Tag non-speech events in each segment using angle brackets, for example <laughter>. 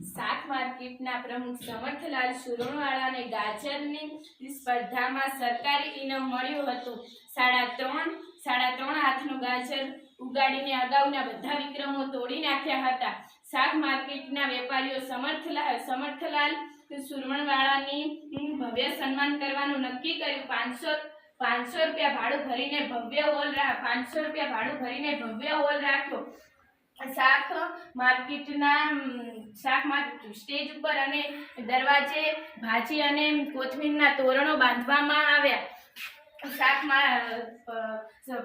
શાક માર્કેટના પ્રમુખ સમર્થલાલ સુરણવાળાને ગાજરની સ્પર્ધામાં સરકારી ઇનામ મળ્યું હતું. સાડા ત્રણ સાડા ત્રણ હાથનું ગાજર ઉગાડીને અગાઉના બધા વિક્રમો તોડી નાખ્યા હતા. શાક માર્કેટના વેપારીઓ સમર્થલાલ સમર્થલાલ સુરવણવાળાની ભવ્ય સન્માન કરવાનું નક્કી કર્યું. પાંચસો પાંચસો રૂપિયા ભાડું ભરીને ભવ્ય હોલ પાંચસો રૂપિયા ભાડું ભરીને ભવ્ય હોલ રાખ્યો. શાક માર્કેટના શાક માર્કેટ સ્ટેજ ઉપર અને દરવાજે ભાજી અને કોથમીરના તોરણો બાંધવામાં આવ્યા. શાકમાં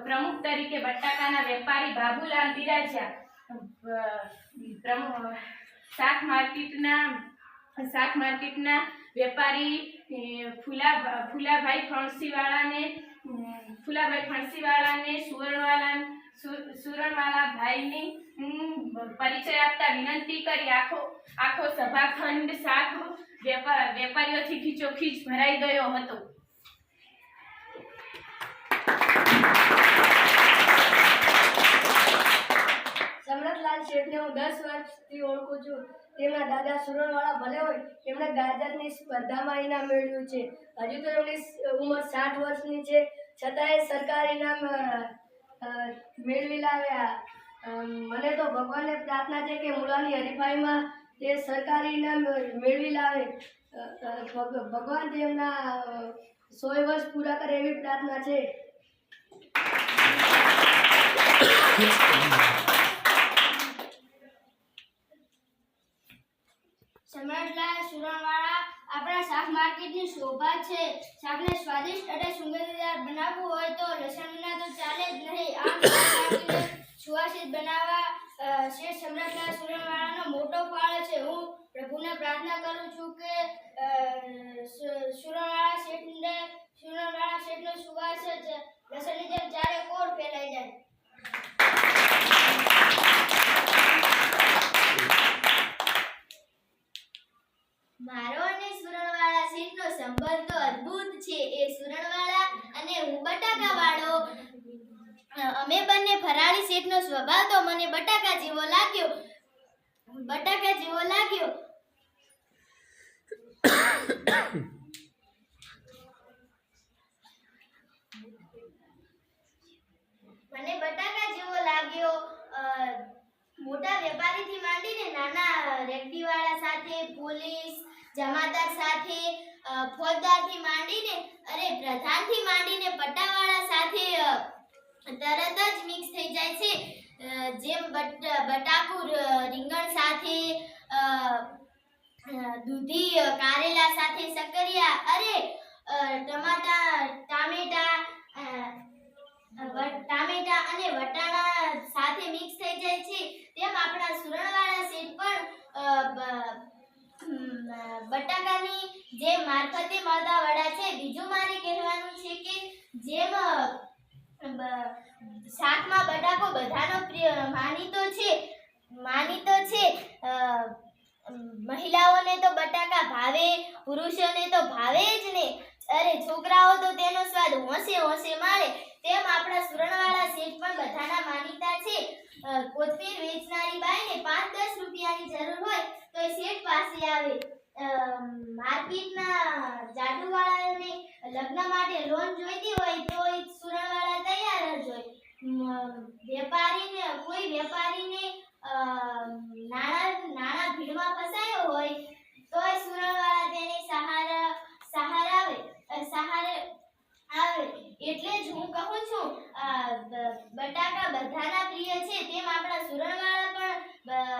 પ્રમુખ તરીકે બટાકાના વેપારી બાબુલાલ બિરાજ્યા. પ્રમુખ, શાક માર્કેટના શાક માર્કેટના વેપારી ફુલા ફુલાભાઈ ફણસીવાળાને ફુલાભાઈ ફણસીવાળાને સુવર્ણવાલા સુ- સુરણવાલા ભાઈની પરિચય આપતા વિનંતી કરી આખો આખો સભાખંડ શાક વેપાર વેપારીઓથી ખીચોખીચ ભરાઈ ગયો હતો. સમરતલાલ શેઠને હું દસ વર્ષથી ઓળખું છું. તેમના દાદા સુરણવાળા ભલે હોય, તેમણે ગાજરની સ્પર્ધામાં ઇનામ મેળવ્યું છે. હજુ તો એમની ઉંમર સાઠ વર્ષની છે. છતાંય સરકાર ઇનામ મેળવી લાવ્યા મને તો ભગવાનને પ્રાર્થના છે કે મૂળાની હરીફાઈમાં તે સરકારી ઇનામ મેળવી લાવે ભગવાન તેમના સો વર્ષ પૂરા કરે એવી પ્રાર્થના છે <coughs> સમ્રાટલાલ સુરણવાળા આપણા શાક માર્કેટની શોભા છે. શાકને સ્વાદિષ્ટ અને સુગંધદાર બનાવવું હોય તો લસણ વિના તો ચાલે જ નહીં. આમ સુવાસિત બનાવવા શ્રેષ્ઠ સમ્રાટલાલ સુરણવાળાનો મોટો ફાળો છે. હું પ્રભુને પ્રાર્થના કરું છું કે સુરણવાળા શેઠને સુરણવાળા શેઠનો સુવાસ જ લસણની જેમ ચારે કોર ફેલાઈ જાય. મારો અને સુરણવાળા સીટનો સંબંધ તો અદ્ભુત છે. એ સુરણવાળા અને હું બટાકાવાળો. અમે બંને ફરાળી સીટનો સ્વભાવ તો મને બટાકા જેવો લાગ્યો. બટાકા જેવો લાગ્યો. મને બટાકા જેવો લાગ્યો. મોટા વેપારીથી માંડીને નાના રેકડીવાળા સાથે પોલીસ જમાદાર સાથે ફોજદારથી માંડીને અરે પ્રધાનથી માંડીને પટ્ટાવાળા સાથે તરત જ મિક્સ થઈ જાય છે. જેમ બટ બટાકું રીંગણ સાથે દૂધી કારેલા સાથે સકરિયા અરે ટમાટા, ટામેટા ટામેટા અને વટાણા સાથે મિક્સ થઈ જાય છે તેમ આપણા સુરણવાળા શેઠ પણ અ, બ- હમ, અ, બટાકાની જે મારફતે મળતા વડા છે, બીજું મારે કહેવાનું છે કે જેમ શાકમાં બટાકો બધાનો પ્રિય, માનીતો છે માનીતો છે મહિલાઓને તો બટાકા ભાવે, પુરુષોને તો ભાવે જ ને. અરે છોકરાઓ તો તેનો સ્વાદ હોંશે હોંશે માણે તેમ આપણા સુરણવાળા શેઠ પણ બધાના માનીતા છે. કોથમીર વેચનારી બાઈને પાંચ દસ રૂપિયાની જરૂર હોય તો એ શેઠ પાસે આવે. માર્કેટના જાદુવાળાને લગ્ન માટે લોન જોઈતી હોય તો સુરણવાળા તૈયાર જ હોય. વેપારીને, કોઈ વેપારીને નાણાં નાણાં ભીડમાં ફસાયો હોય, તોય સુરણવાળા તેને સહારા, સહાર આવે સહારે આવે. એટલે જ હું કહું છું બટાકા બધાના પ્રિય છે, તેમ આપણા સુરણવાળા પણ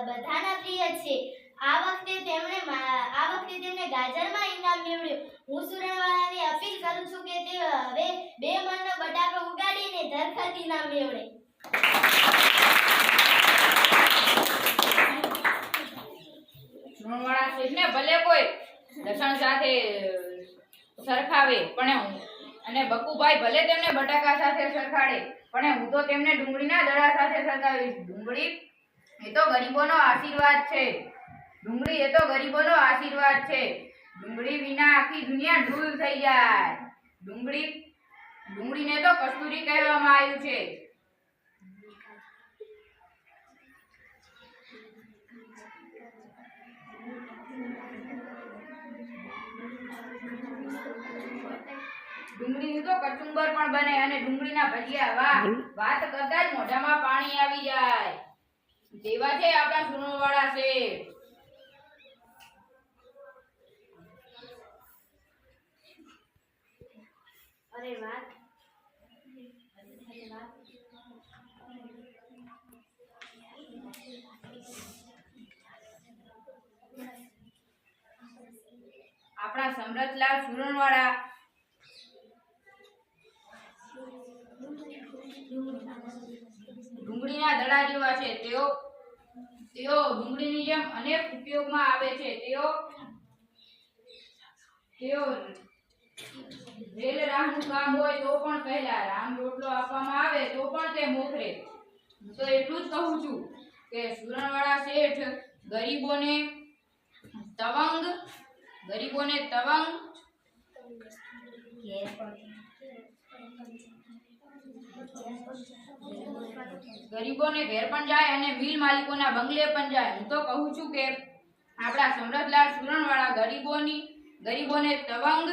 બધાના પ્રિય છે. આ વખતે તેમણે મા- આ વખતે તેમણે ગાજરમાં ઇનામ મેળવ્યું હું સુરણવાળાને અપીલ કરું કે તે હવે બે મણનો બટાકો ઉગાડીને ધરખત ઇનામ મેળવે લૂણવાળા શેઠને ભલે કોઈ લસણ સાથે સરખાવે, પણ અને બકુભાઈ ભલે તેમને બટાકા સાથે સરખાડે, પણ હું તો તેમને ડુંગળીના દડા સાથે સરખાવીશ. ડુંગળી એ તો ગરીબોનો આશીર્વાદ છે. ડુંગળી એ તો ગરીબોનો આશીર્વાદ છે. ડુંગળી વિના આખી દુનિયા ઢૂલ થઈ જાય. ડુંગળી ને તો કસ્તુરી કહેવામાં આવ્યું છે. ડુંગળીનું તો કચુંબર પણ બને અને ડુંગળી ના ભજીયા વાહ વાત કરતા જ મોઢામાં પાણી આવી જાય. જેવા છે આપણા સુનો વાળા છે અરે વાત? આપણા સમરતલાલ સુરણવાળા. ડુંગળીના દડા જેવા છે. તેઓ તેઓ ડુંગળીની જેમ અનેક ઉપયોગમાં આવે છે. તેઓ તેઓ રેલ રાહનું કામ હોય તો પણ પહેલા રામ રોટલો આપવામાં આવે તો પણ તે મોખરે. હું તો એટલું જ કહું છું કે સુરણવાળા શેઠ ગરીબોને તવંગ ગરીબોને તવંગ. ગરીબોને ઘેર પણ જાય અને મિલ માલિકોના બંગલે પણ જાય. હું તો કહું છું કે આપણા સમરથલાલ સુરણવાળા ગરીબોની, ગરીબોને તવંગ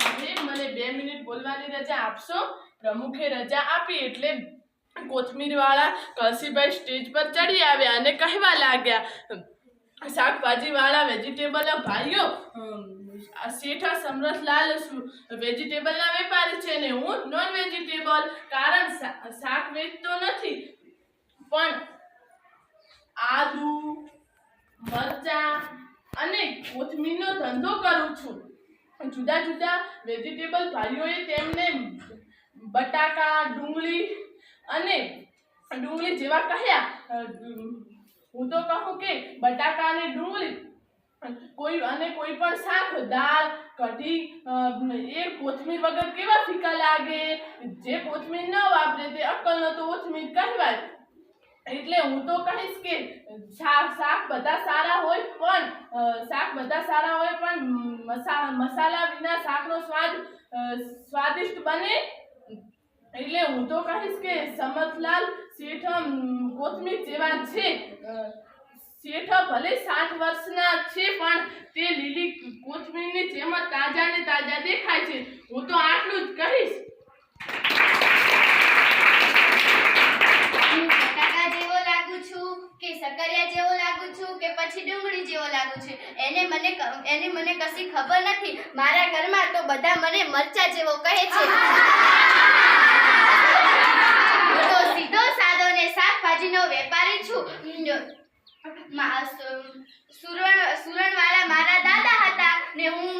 સાહેબ મને બે મિનિટ બોલવાની રજા આપશો? પ્રમુખે રજા આપી એટલે કોથમીરવાળા કલસીભાઈ સ્ટેજ પર ચડી આવ્યા અને કહેવા લાગ્યા શાકભાજીવાળા વેજીટેબલ ભાઈઓ શેઠા સમરથલાલ વેજીટેબલના વેપારી છે ને હું નોન વેજીટેબલ કારણ શાક વેચતો નથી. પણ આદુ, મરચા અને કોથમીરનો ધંધો કરું છું. જુદા જુદા વેજીટેબલ ભાઈઓએ તેમને બટાકા, ડુંગળી અને ડુંગળી જેવા કહ્યા. હું તો કહું કે બટાકા અને ડુંગળી કોઈ અને કોઈ પણ શાક, દાળ, કઢી એ કોથમીર વગર કેવા ફીકા લાગે? જે કોથમીર ન વાપરે તે અક્કલનો તો કોથમીર કહેવાય. એટલે હું તો કહીશ કે શાક શાક બધા સારા હોય પણ શાક બધા સારા હોય પણ મસાલા વિના શાકનો સ્વાદ સ્વાદિષ્ટ બને. એટલે હું તો કહીશ કે સમતલાલ શેઠ કોથમીર જેવા છે. શેઠ ભલે સાઠ વર્ષના છે પણ તે લીલી કોથમીરની જેમ તાજા ને તાજા દેખાય છે. હું તો આટલું જ કહીશ હું બટાકા જેવો લાગુ છું કે સકરિયા જેવો લાગુ છું કે પછી ડુંગળી જેવો લાગુ છું? એને મને એને મને કશી ખબર નથી. મારા ઘરમાં તો બધા મને મરચા જેવો કહે છે. હું તો સીધો સાદો ને શાકભાજીનો વેપારી છું. સુરણ, સુરણવાળા મારા દાદા ને હું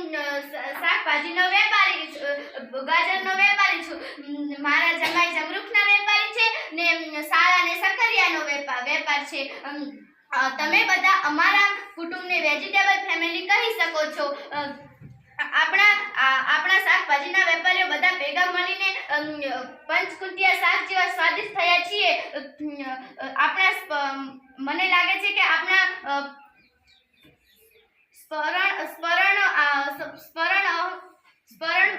શાકભાજીનો વેપારી છું, ગાજરનો વેપારી છું. મારા જમાઈ જમરૂખના વેપારી છે ને સારા ને સકરિયાનો વેપાર વેપાર છે. તમે બધા અમારા કુટુંબને વેજીટેબલ ફેમિલી કહી શકો છો. આપણા આપણા શાકભાજીના વેપારીઓ બધા ભેગા મળીને પંચકુટિયા શાક જેવા સ્વાદિષ્ટ થયા છીએ. આપણા મને લાગે છે કે આપણા સ્મરણ સ્મરણ સ્મરણ સ્મરણ.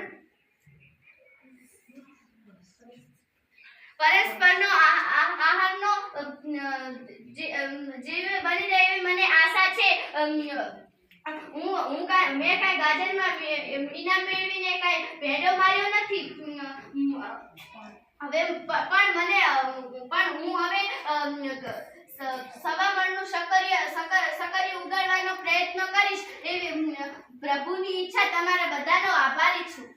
પરસ્પરનો આહારનો જેવી બની જાય એવી મને આશા છે. હું હું કાંઈ મેં કાંઈ ગાજરમાં ઇનામ મેળવીને કાંઈ ભેડો માર્યો નથી. હવે પણ મને પણ હું હવે અમ, સ- સવા મણનું સકરિયા સકર સકરિયું ઉગાડવાનો પ્રયત્ન કરીશ એવી પ્રભુની ઈચ્છા તમારા બધાનો આભારી છું.